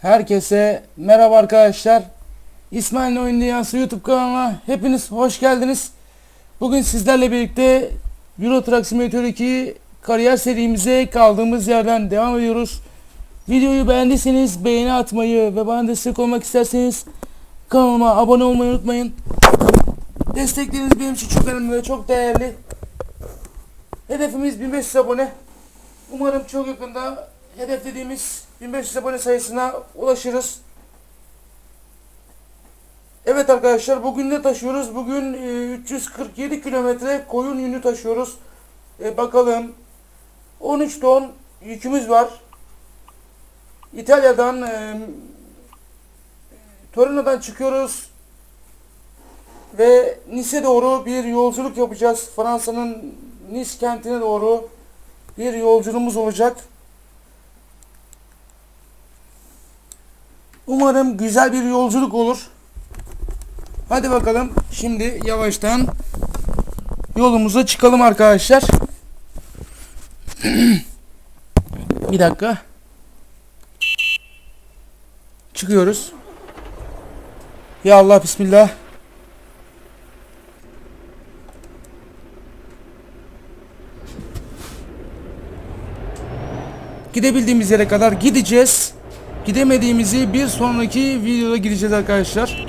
Herkese merhaba arkadaşlar. İsmail'in Oyun Dünyası YouTube kanalına hepiniz hoş geldiniz. Bugün sizlerle birlikte Euro Truck Simulator 2 kariyer serimize kaldığımız yerden devam ediyoruz. Videoyu beğendiyseniz beğeni atmayı ve bana destek olmak isterseniz kanalıma abone olmayı unutmayın. Destekleriniz benim için çok önemli ve çok değerli. Hedefimiz 1500 abone. Umarım çok yakında hedeflediğimiz 1500 abone sayısına ulaşırız. Evet arkadaşlar bugün ne taşıyoruz? Bugün e, 347 kilometre koyun yünü taşıyoruz. E, bakalım 13 ton yükümüz var. İtalya'dan e, Torino'dan çıkıyoruz ve Nice doğru bir yolculuk yapacağız. Fransa'nın Nice kentine doğru bir yolculuğumuz olacak. Umarım güzel bir yolculuk olur. Hadi bakalım. Şimdi yavaştan yolumuza çıkalım arkadaşlar. bir dakika. Çıkıyoruz. Ya Allah bismillah. Gidebildiğimiz yere kadar gideceğiz. Gidemediğimizi bir sonraki videoda gideceğiz arkadaşlar.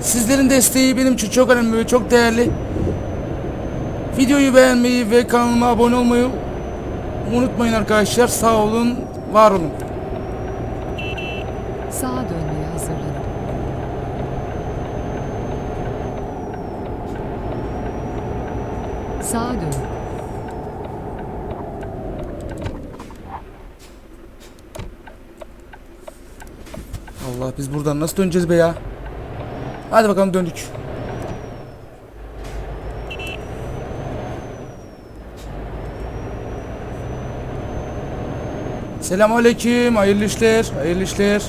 Sizlerin desteği benim için çok önemli ve çok değerli. Videoyu beğenmeyi ve kanalıma abone olmayı unutmayın arkadaşlar. Sağ olun, var olun. Sağa dönmeye hazırlanın. Sağa dönün. Allah biz buradan nasıl döneceğiz be ya? Hadi bakalım döndük. Selamünaleyküm. Hayırlı işler. Hayırlı işler.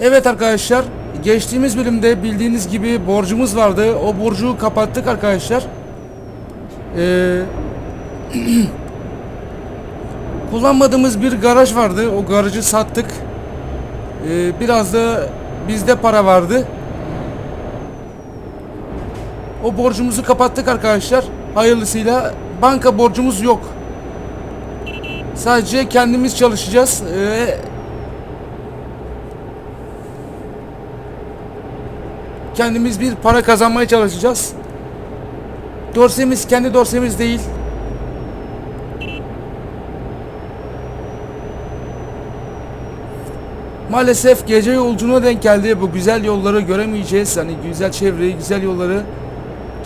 Evet arkadaşlar. Geçtiğimiz bölümde bildiğiniz gibi borcumuz vardı. O borcu kapattık arkadaşlar. Eee Kullanmadığımız bir garaj vardı. O garajı sattık. Ee, biraz da bizde para vardı. O borcumuzu kapattık arkadaşlar. Hayırlısıyla banka borcumuz yok. Sadece kendimiz çalışacağız. Ee, kendimiz bir para kazanmaya çalışacağız. Dorsemiz kendi dorsemiz değil. Maalesef gece yolculuğuna denk geldi. Bu güzel yolları göremeyeceğiz. Hani güzel çevreyi, güzel yolları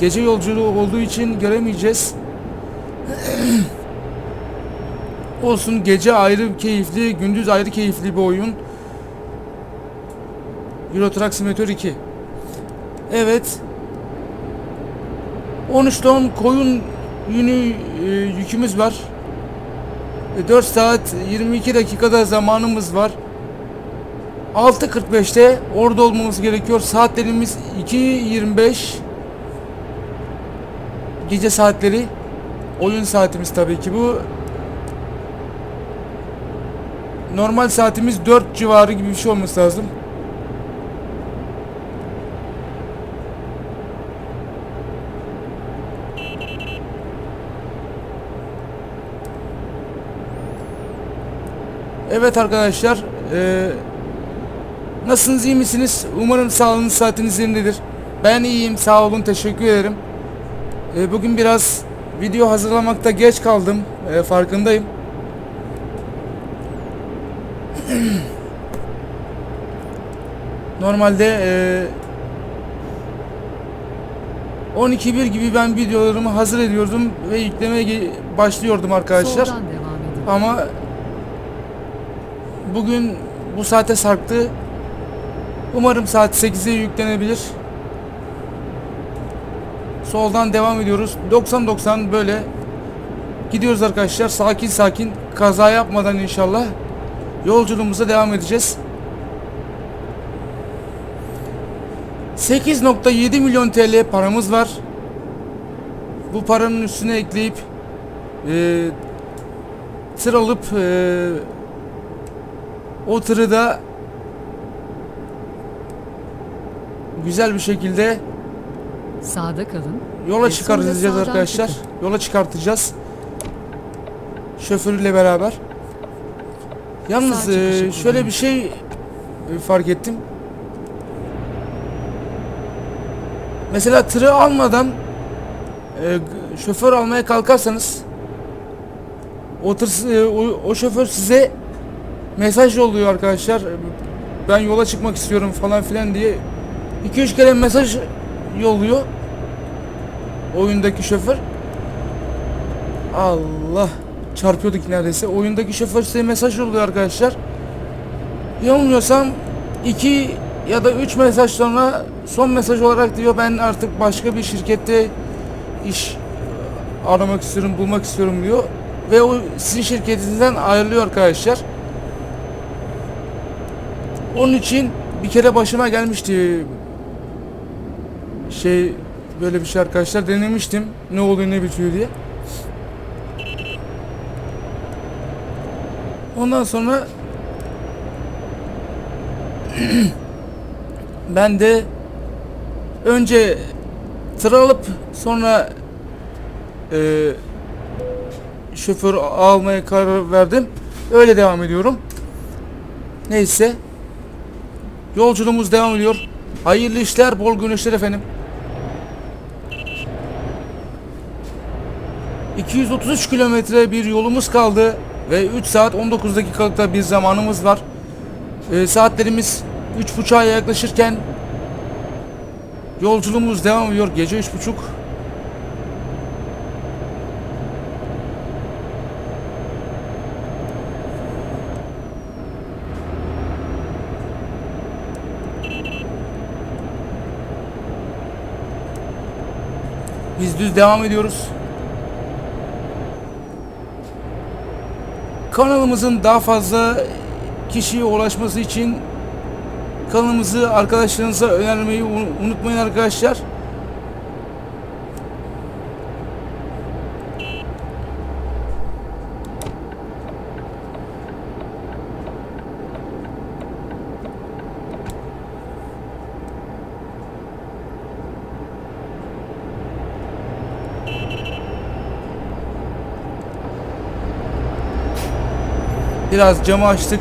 gece yolculuğu olduğu için göremeyeceğiz. Olsun gece ayrı keyifli, gündüz ayrı keyifli bir oyun. Euro Truck Simulator 2. Evet. 13 ton koyun yünü e, yükümüz var. E, 4 saat 22 dakikada zamanımız var. 6.45'te orada olmamız gerekiyor. Saatlerimiz 2.25 gece saatleri. Oyun saatimiz tabii ki bu. Normal saatimiz 4 civarı gibi bir şey olması lazım. Evet arkadaşlar, eee Nasılsınız iyi misiniz? Umarım sağlığınız saatiniz yerindedir. Ben iyiyim sağ olun teşekkür ederim. Ee, bugün biraz video hazırlamakta geç kaldım. Ee, farkındayım. Normalde e, 12.1 gibi ben videolarımı hazır ediyordum ve yüklemeye başlıyordum arkadaşlar. Ama bugün bu saate sarktı. Umarım saat 8'e yüklenebilir. Soldan devam ediyoruz. 90-90 böyle gidiyoruz arkadaşlar. Sakin sakin kaza yapmadan inşallah yolculuğumuza devam edeceğiz. 8.7 milyon TL paramız var. Bu paranın üstüne ekleyip e, tır alıp e, o tırı da güzel bir şekilde Sağda kalın. yola çıkartacağız sağdan arkadaşlar. çıkın. Yola çıkartacağız. Şoförüyle beraber. Yalnız Sağ çıkışı e, şöyle kullanın. bir şey e, fark ettim. Mesela tırı almadan e, g- şoför almaya kalkarsanız o, tır, e, o, o şoför size mesaj yolluyor arkadaşlar. Ben yola çıkmak istiyorum falan filan diye 2-3 kere mesaj yolluyor oyundaki şoför. Allah çarpıyorduk neredeyse. Oyundaki şoför size mesaj yolluyor arkadaşlar. Yanılmıyorsam 2 ya da 3 mesaj sonra son mesaj olarak diyor ben artık başka bir şirkette iş aramak istiyorum, bulmak istiyorum diyor. Ve o sizin şirketinizden ayrılıyor arkadaşlar. Onun için bir kere başıma gelmişti şey böyle bir şey arkadaşlar denemiştim ne oluyor ne bitiyor diye. Ondan sonra ben de önce tır alıp sonra e, şoför almaya karar verdim. Öyle devam ediyorum. Neyse. Yolculuğumuz devam ediyor. Hayırlı işler, bol güneşler efendim. 233 kilometre bir yolumuz kaldı ve 3 saat 19 dakikalıkta bir zamanımız var. Ee, saatlerimiz 3.30'a yaklaşırken yolculuğumuz devam ediyor. Gece 3.30. Biz düz devam ediyoruz. Kanalımızın daha fazla kişiye ulaşması için kanalımızı arkadaşlarınıza önermeyi unu- unutmayın arkadaşlar. Biraz camı açtık.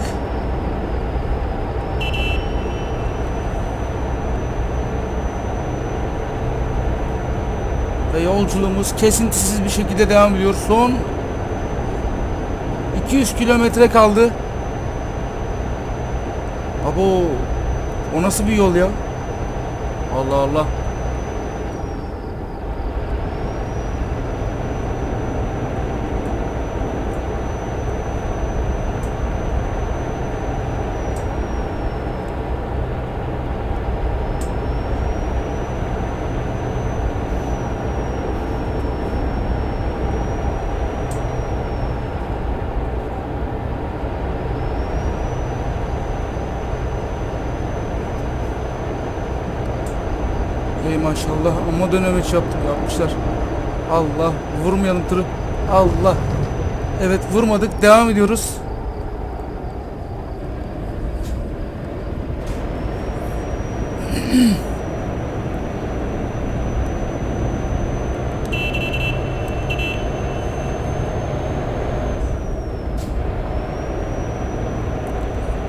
Ve yolculuğumuz kesintisiz bir şekilde devam ediyor. Son 200 kilometre kaldı. Abo o nasıl bir yol ya? Allah Allah. Maşallah amma dönemeç yaptık yapmışlar. Allah vurmayalım tırı. Allah. Evet vurmadık devam ediyoruz.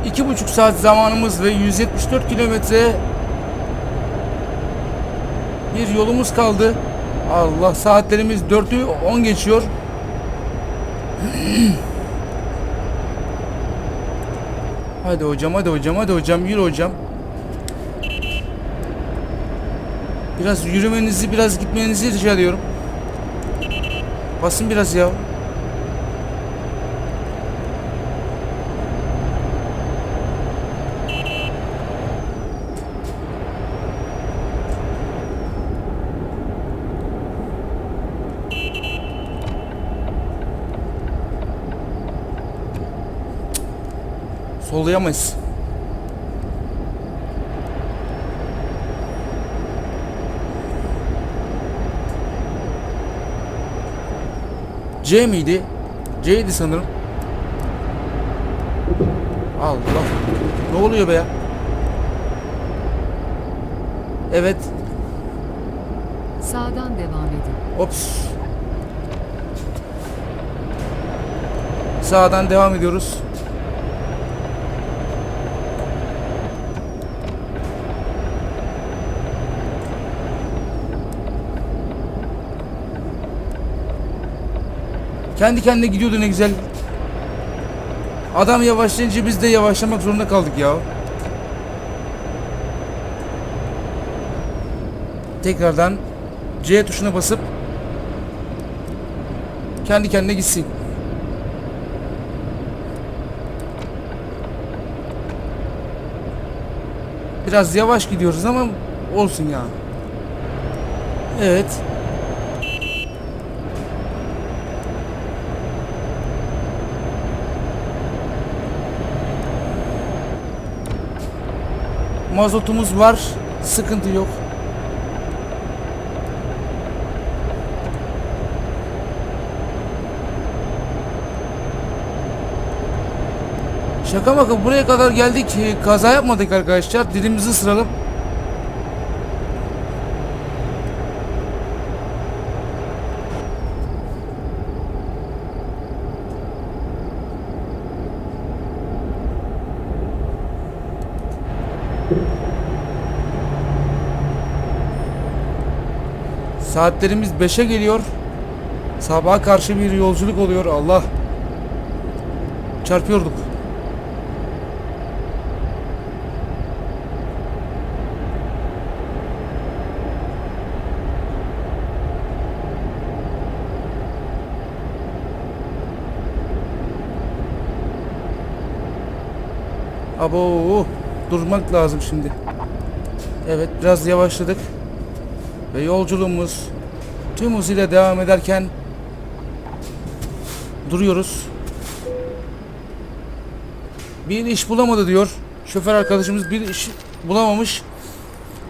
İki buçuk saat zamanımız ve 174 kilometre bir yolumuz kaldı. Allah saatlerimiz 4'ü 10 geçiyor. hadi hocam hadi hocam hadi hocam yürü hocam. Biraz yürümenizi biraz gitmenizi rica ediyorum. Basın biraz ya. Sollayamayız. C miydi? C'ydi sanırım. Allah. Ne oluyor be ya? Evet. Sağdan devam edin. Ops. Sağdan devam ediyoruz. Kendi kendine gidiyordu ne güzel. Adam yavaşlayınca biz de yavaşlamak zorunda kaldık ya. Tekrardan C tuşuna basıp kendi kendine gitsin. Biraz yavaş gidiyoruz ama olsun ya. Evet. Mazotumuz var. Sıkıntı yok. Şaka maka buraya kadar geldik. Kaza yapmadık arkadaşlar. Dilimizi ısıralım. Saatlerimiz 5'e geliyor. Sabaha karşı bir yolculuk oluyor. Allah. Çarpıyorduk. Abo durmak lazım şimdi. Evet biraz yavaşladık. Ve yolculuğumuz tüm hızıyla devam ederken duruyoruz. Bir iş bulamadı diyor. Şoför arkadaşımız bir iş bulamamış.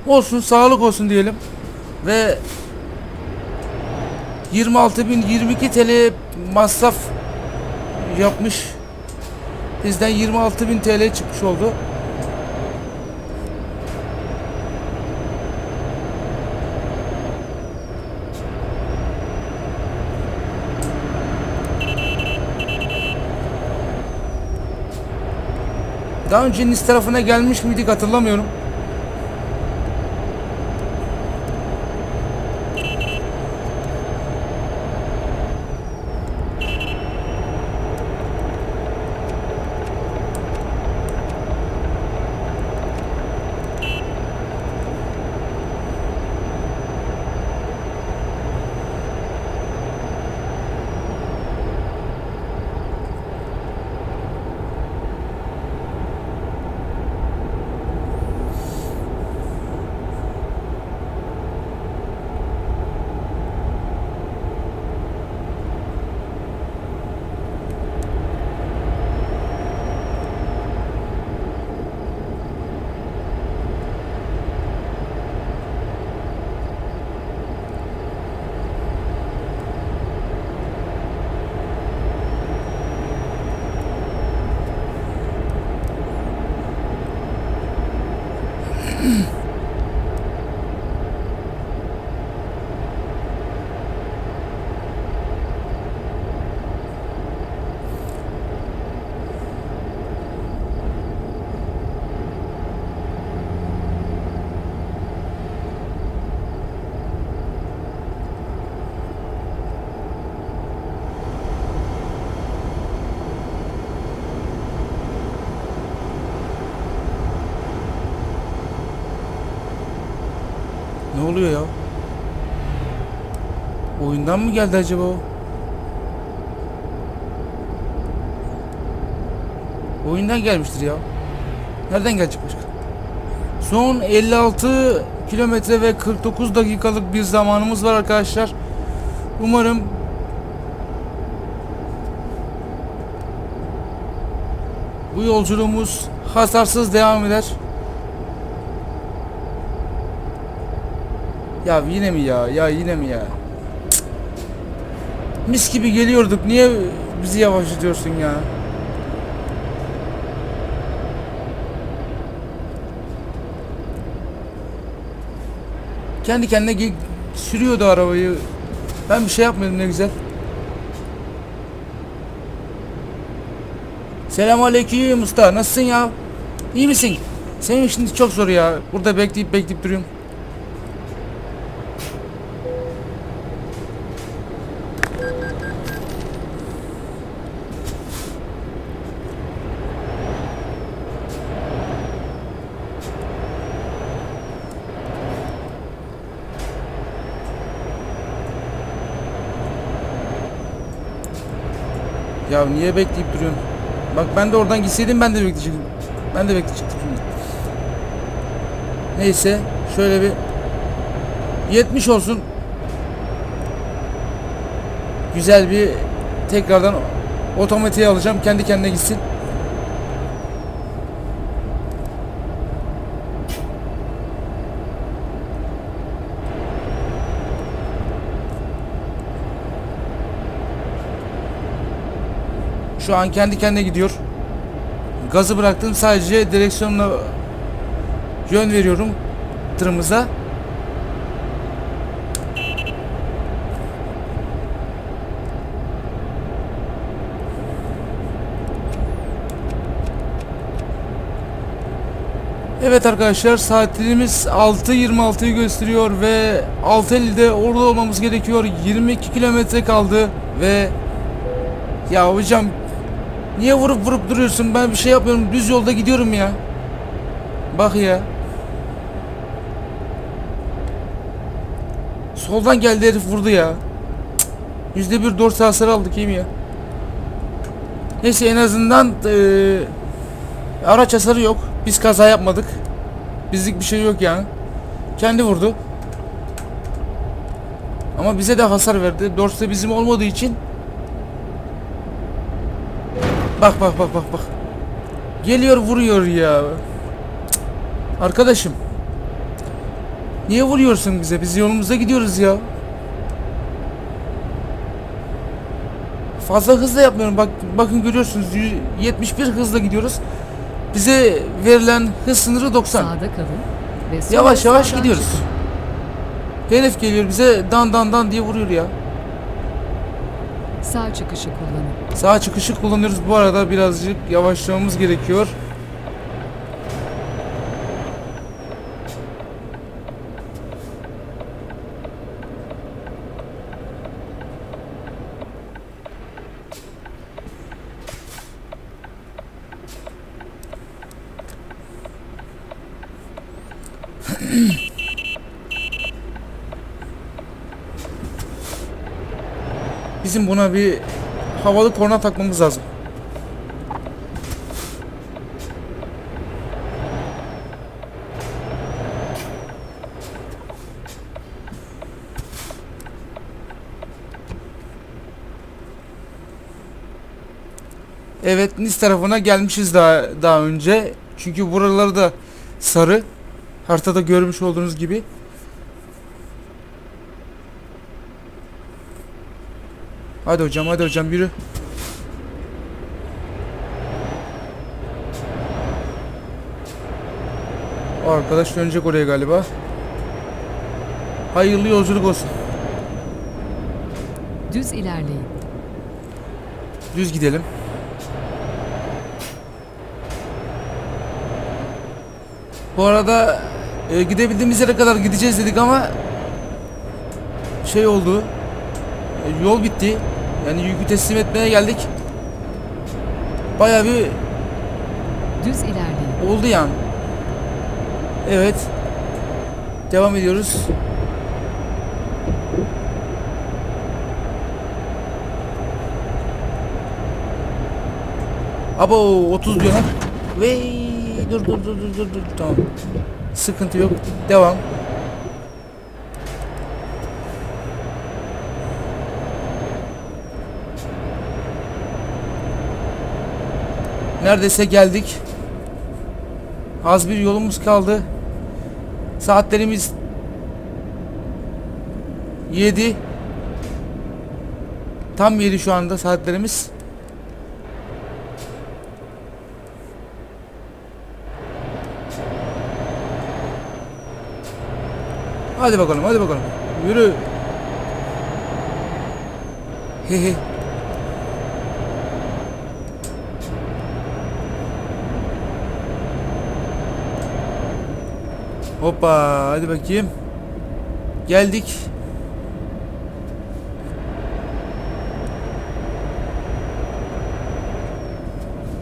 Olsun sağlık olsun diyelim. Ve 26.022 TL masraf yapmış. Bizden 26.000 TL çıkmış oldu. Daha önce Nice tarafına gelmiş miydik hatırlamıyorum. Oluyor ya? Oyundan mı geldi acaba o? Oyundan gelmiştir ya. Nereden gelecek başka? Son 56 kilometre ve 49 dakikalık bir zamanımız var arkadaşlar. Umarım bu yolculuğumuz hasarsız devam eder. Ya yine mi ya? Ya yine mi ya? Mis gibi geliyorduk. Niye bizi yavaşlatıyorsun ya? Kendi kendine sürüyordu arabayı. Ben bir şey yapmıyordum ne güzel. Selamünaleyküm usta. Nasılsın ya? İyi misin? Senin şimdi çok zor ya. Burada bekleyip bekleyip duruyorum. Ya niye bekleyip duruyorsun? Bak ben de oradan gitseydim ben de bekleyecektim. Ben de bekleyecektim. Neyse şöyle bir 70 olsun. Güzel bir tekrardan otomatiğe alacağım. Kendi kendine gitsin. Şu an kendi kendine gidiyor. Gazı bıraktım. Sadece direksiyonla yön veriyorum tırımıza. Evet arkadaşlar saatlerimiz 6.26'yı gösteriyor ve 6.50'de orada olmamız gerekiyor. 22 kilometre kaldı ve ya hocam niye vurup vurup duruyorsun? Ben bir şey yapmıyorum. Düz yolda gidiyorum ya. Bak ya. Soldan geldi herif vurdu ya. Yüzde bir dorsa hasar aldık iyi mi ya? Neyse en azından eee, araç hasarı yok. Biz kaza yapmadık. Bizlik bir şey yok yani. Kendi vurdu. Ama bize de hasar verdi. Dorsa bizim olmadığı için Bak bak bak bak bak. Geliyor vuruyor ya. Arkadaşım. Niye vuruyorsun bize? Biz yolumuza gidiyoruz ya. Fazla hızla yapmıyorum. Bak bakın görüyorsunuz yüz- 71 hızla gidiyoruz. Bize verilen hız sınırı 90. Sağda kalın ve Yavaş yavaş gidiyoruz. çıkın. Herif geliyor bize dan dan dan diye vuruyor ya. Sağ çıkışı kullanın. Sağ çıkışı kullanıyoruz. Bu arada birazcık yavaşlamamız gerekiyor. Bizim buna bir havalı korna takmamız lazım. Evet Nice tarafına gelmişiz daha daha önce. Çünkü buraları da sarı. Haritada görmüş olduğunuz gibi. Hadi hocam hadi hocam yürü. O arkadaş dönecek oraya galiba. Hayırlı yolculuk olsun. Düz ilerleyin. Düz gidelim. Bu arada e, gidebildiğimiz yere kadar gideceğiz dedik ama şey oldu. e, yol bitti. Yani yükü teslim etmeye geldik. Bayağı bir Düz ilerleyin. oldu yani. Evet. Devam ediyoruz. Abo 30 diyor lan. Ve dur dur dur dur dur dur tamam. Sıkıntı yok. Devam. Neredeyse geldik. Az bir yolumuz kaldı. Saatlerimiz 7 Tam 7 şu anda saatlerimiz. Hadi bakalım hadi bakalım. Yürü. Hehe. Hoppa hadi bakayım. Geldik.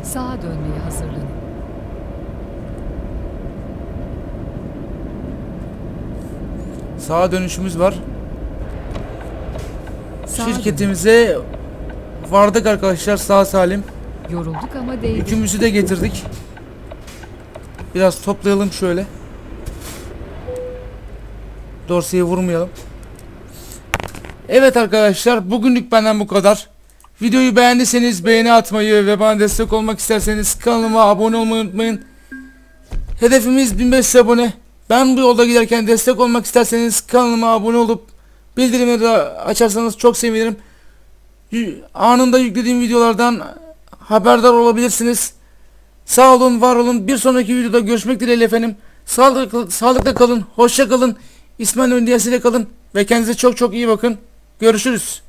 Sağa dönmeye hazırlanın. Sağa dönüşümüz var. Sağa dönün. Şirketimize vardık arkadaşlar sağ salim. Yorulduk ama değdi. Yükümüzü de getirdik. Biraz toplayalım şöyle. Dorsey'i vurmayalım. Evet arkadaşlar bugünlük benden bu kadar. Videoyu beğendiyseniz beğeni atmayı ve bana destek olmak isterseniz kanalıma abone olmayı unutmayın. Hedefimiz 1500 abone. Ben bu yolda giderken destek olmak isterseniz kanalıma abone olup bildirimleri açarsanız çok sevinirim. Anında yüklediğim videolardan haberdar olabilirsiniz. Sağ olun, var olun. Bir sonraki videoda görüşmek dileğiyle efendim. Sağlıklı, sağlıkla kalın, hoşça kalın. İsmail Öndiyası ile kalın ve kendinize çok çok iyi bakın. Görüşürüz.